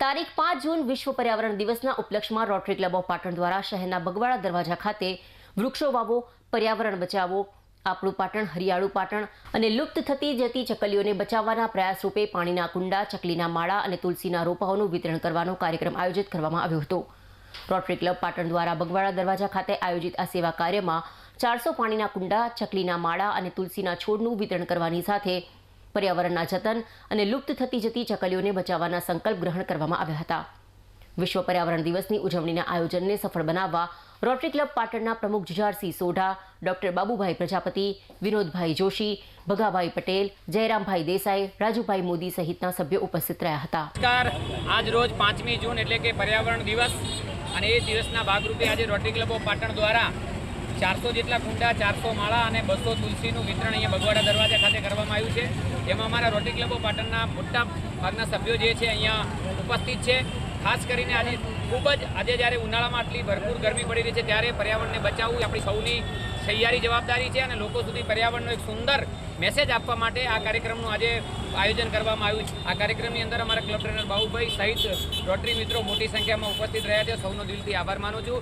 તારીખ પાંચ જૂન વિશ્વ પર્યાવરણ દિવસના ઉપલક્ષમાં રોટરી ક્લબ ઓફ પાટણ દ્વારા શહેરના બગવાડા દરવાજા ખાતે વૃક્ષો વાવો, પર્યાવરણ બચાવો, આપણું પાટણ હરિયાળું પાટણ અને લુપ્ત થતી જતી ચકલીઓને બચાવવાના પ્રયાસ રૂપે પાણીના કુંડા, ચકલીના માળા અને તુલસીના રોપાઓનું વિતરણ કરવાનો કાર્યક્રમ આયોજિત કરવામાં આવ્યો હતો. રોટરી ક્લબ પાટણ દ્વારા બગવાડા દરવાજા ખાતે આયોજિત આ સેવા કાર્યમાં ચારસો પાણીના કુંડા, ચકલીના માળા અને તુલસીના છોડનું વિતરણ કરવાની સાથે પર્યાવરણના જતન અને લુપ્ત થતી જતી ચકલીઓને બચાવવાના સંકલ્પ ગ્રહણ કરવામાં આવ્યા હતા. વિશ્વ પર્યાવરણ દિવસની ઉજવણીના આયોજનને સફળ બનાવવા રોટરી ક્લબ પાટણના પ્રમુખ જુજારસિંહ સોઢા, ડોક્ટર બાબુભાઈ પ્રજાપતિ, વિનોદભાઈ જોશી, ભગાભાઈ પટેલ, જયરામભાઈ દેસાઈ, રાજુભાઈ મોદી સહિતના સભ્યો ઉપસ્થિત રહ્યા હતા. આજ રોજ પાંચમી જૂન એટલે કે પર્યાવરણ દિવસ અને એ દિવસના ભાગરૂપે આજે રોટરી ક્લબ પાટણ દ્વારા ચારસો જેટલા કુંડા, ચારસો માળા અને બસો તુલસીનું વિતરણ અહીંયા બગવાડા દરવાજા ખાતે કરવામાં આવ્યું છે. જેમાં અમારા રોટરી ક્લબો પાટણના મોટા ભાગના સભ્યો જે છે અહીંયા ઉપસ્થિત છે. ખાસ કરીને આજે ખૂબ જ, આજે જ્યારે ઉનાળામાં આટલી ભરપૂર ગરમી પડી રહી છે, ત્યારે પર્યાવરણને બચાવવું આપણી સૌની તૈયારી જવાબદારી છે અને લોકો સુધી પર્યાવરણનો એક સુંદર મેસેજ આપવા માટે આ કાર્યક્રમનું આજે આયોજન કરવામાં આવ્યું છે. આ કાર્યક્રમની અંદર અમારા ક્લબ ટ્રેનર બાહુભાઈ સહિત રોટરી મિત્રો મોટી સંખ્યામાં ઉપસ્થિત રહ્યા છે. સૌનો દિલથી આભાર માનું છું.